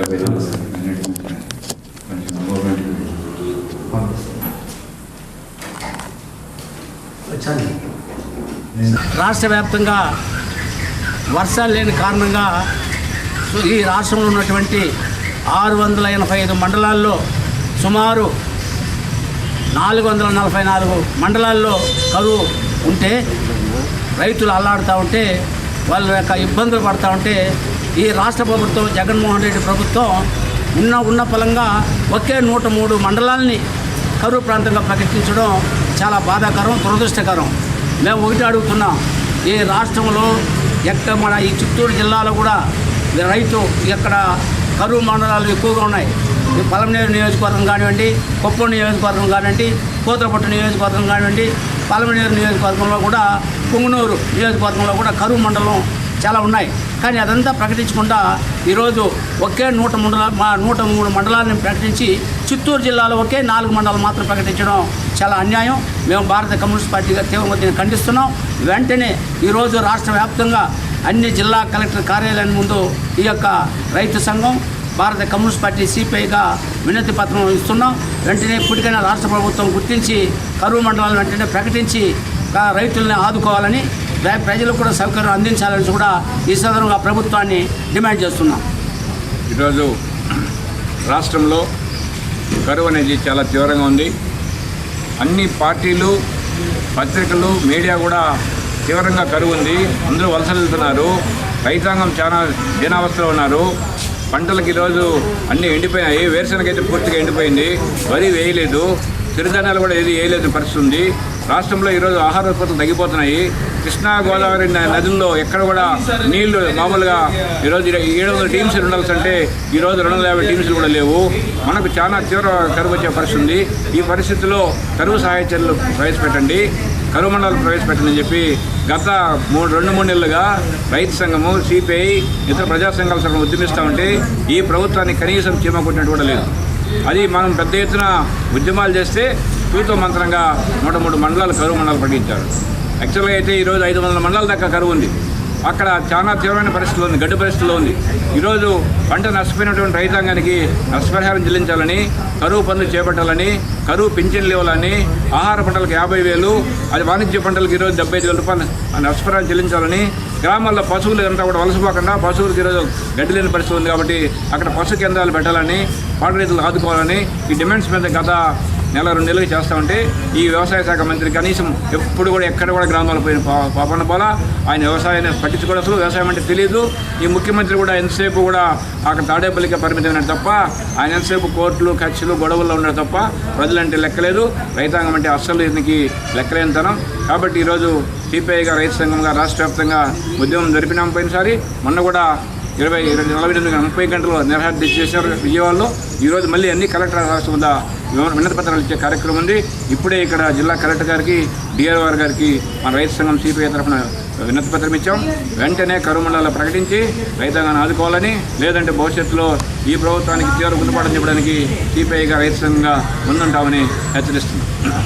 డెబ్బై రోజులు కొంచెం గవర్నమెంట్ రాష్ట్ర వ్యాప్తంగా వర్షాలు లేని కారణంగా ఈ రాష్ట్రంలో ఉన్నటువంటి ఆరు వందల ఎనభై ఐదు మండలాల్లో సుమారు నాలుగు వందల నలభై నాలుగు మండలాల్లో కరువు ఉంటే రైతులు అల్లాడుతూ ఉంటే వాళ్ళ యొక్క ఇబ్బందులు పడుతూ ఉంటే ఈ రాష్ట్ర ప్రభుత్వం జగన్మోహన్ రెడ్డి ప్రభుత్వం ఉన్న ఉన్న ఫలంగా ఒకే నూట మూడు మండలాల్ని కరువు ప్రాంతంగా ప్రకటించడం చాలా బాధాకరం దురదృష్టకరం. మేము ఒకటి అడుగుతున్నాం ఈ రాష్ట్రంలో ఎక్కడ మన ఈ చిత్తూరు జిల్లాలో కూడా రైతు ఎక్కడ కరువు మండలాలు ఎక్కువగా ఉన్నాయి. ఈ పలమనేరు నియోజకవర్గం కానివ్వండి కొప్పం నియోజకవర్గం కానివ్వండి కోతపట్టు నియోజకవర్గం కానివ్వండి పలమనేరు నియోజకవర్గంలో కూడా పుంగనూరు నియోజకవర్గంలో కూడా కరువు మండలం చాలా ఉన్నాయి. కానీ అదంతా ప్రకటించకుండా ఈరోజు ఒకే నూట మండల మా నూట మూడు మండలాలను ప్రకటించి చిత్తూరు జిల్లాలో ఒకే నాలుగు మండలాలు మాత్రం ప్రకటించడం చాలా అన్యాయం. మేము భారత కమ్యూనిస్ట్ పార్టీగా తీవ్రమతిని ఖండిస్తున్నాం. వెంటనే ఈరోజు రాష్ట్ర వ్యాప్తంగా అన్ని జిల్లా కలెక్టర్ కార్యాలయం ముందు ఈ యొక్క రైతు సంఘం భారత కమ్యూనిస్ట్ పార్టీ సిపిఐగా వినతి పత్రం ఇస్తున్నాం. వెంటనే ఇప్పటికైనా రాష్ట్ర ప్రభుత్వం గుర్తించి కరువు మండలాలను వెంటనే ప్రకటించి రైతుల్ని ఆదుకోవాలని ప్రజలకు కూడా సౌకర్యం అందించాలని కూడా ఈ సందర్భంగా ప్రభుత్వాన్ని డిమాండ్ చేస్తున్నాం. ఈరోజు రాష్ట్రంలో కరువు అనేది చాలా తీవ్రంగా ఉంది. అన్ని పార్టీలు పత్రికలు మీడియా కూడా తీవ్రంగా కరువు ఉంది. అందరూ వలస వెళ్తున్నారు రైతాంగం చాలా దీనావస్థలో ఉన్నారు. పంటలకు ఈరోజు అన్నీ ఎండిపోయినాయి. వేరుశనగ అయితే పూర్తిగా ఎండిపోయింది. వరి వేయలేదు. సిరిధాన్యాలు కూడా ఏది వేయలేదు పరిస్థితి ఉంది. రాష్ట్రంలో ఈరోజు ఆహార ఉత్పత్తులు తగ్గిపోతున్నాయి. కృష్ణా గోదావరి నదుల్లో ఎక్కడ కూడా నీళ్ళు మామూలుగా ఈరోజు ఏడు వందల టీమ్స్ ఉండాల్సి అంటే ఈరోజు రెండు వందల యాభై టీమ్స్ కూడా లేవు. మనకు చాలా తీవ్ర కరువు వచ్చే పరిస్థితి ఉంది. ఈ పరిస్థితిలో కరువు సహాయ చర్యలు ప్రవేశపెట్టండి. కరువు మండలాలు ప్రవేశపెట్టండి అని చెప్పి గత మూడు రెండు మూడు నెలలుగా రైతు సంఘము సిపిఐ ఇతర ప్రజా సంఘాల సంఘం ఉద్యమిస్తూ ఉంటే ఈ ప్రభుత్వాన్ని కనీసం చీమకుంటున్నట్టు కొట్టినట్టు కూడా లేదు. అది మనం పెద్ద ఎత్తున ఉద్యమాలు చేస్తే తూతో మంత్రంగా నూట మూడు మండలాలు కరువు మండలాలు ప్రకటించారు యాక్చువల్గా అయితే ఈరోజు ఐదు వందల మండలాల దాకా కరువు ఉంది. అక్కడ చాలా తీవ్రమైన పరిస్థితులు ఉంది గడ్డు పరిస్థితిలో ఉంది. ఈరోజు పంట నష్టపోయినటువంటి రైతాంగానికి నష్టపరిహారం చెల్లించాలని కరువు పనులు చేపట్టాలని కరువు పింఛన్లు ఇవ్వాలని ఆహార పంటలకు యాభై వేలు అది వాణిజ్య పంటలకు ఈరోజు డెబ్బై ఐదు వేల రూపాయలు నష్టపరిహారం చెల్లించాలని గ్రామాల్లో పశువులు అంతా కూడా వలసపోకుండా పశువులకు ఈరోజు గడ్డి లేని పరిస్థితి ఉంది కాబట్టి అక్కడ పశు కేంద్రాలు పెట్టాలని పాట రైతులు ఆదుకోవాలని ఈ డిమాండ్స్ మీద గత నెల రెండు నెలలు చేస్తూ ఉంటే ఈ వ్యవసాయ శాఖ మంత్రి కనీసం ఎప్పుడు కూడా ఎక్కడ కూడా గ్రామాలు పోయిన పా- పాపన పోల ఆయన వ్యవసాయాన్ని పట్టించుకోవడం అసలు వ్యవసాయం అంటే తెలియదు ఈ ముఖ్యమంత్రి కూడా ఎంతసేపు కూడా అక్కడ తాడేపల్లికి పరిమితమైన తప్ప ఆయన ఎంతసేపు కోర్టులు ఖర్చులు గొడవల్లో ఉండడం తప్ప ప్రజలంటే లెక్కలేదు. రైతాంగం అంటే అస్సలు దీనికి లెక్కలేనితనం కాబట్టి ఈరోజు సిపిఐగా రైతు సంఘంగా రాష్ట్ర వ్యాప్తంగా ఉద్యమం జరిపినాం పోయినసారి. మొన్న కూడా ఇరవై ఇరవై నలభై ఎనిమిది ముప్పై గంటలు నిరహార చేశారు విజయవాడలో. ఈరోజు మళ్ళీ అన్ని కలెక్టర్ రాష్ట్రం వినతి పత్రాలు ఇచ్చే కార్యక్రమం ఉంది. ఇప్పుడే ఇక్కడ జిల్లా కలెక్టర్ గారికి డిఆర్ఓఆర్ గారికి మన రైతు సంఘం సిపిఐ తరఫున వినతి పత్రం ఇచ్చాం. వెంటనే కరువు మండలాలు ప్రకటించి రైతాంగాన్ని ఆదుకోవాలని లేదంటే భవిష్యత్తులో ఈ ప్రభుత్వానికి తీవ్ర గుణపాఠం చెప్పడానికి సిపిఐగా రైతు సంఘంగా ముందుంటామని హెచ్చరిస్తున్నాం.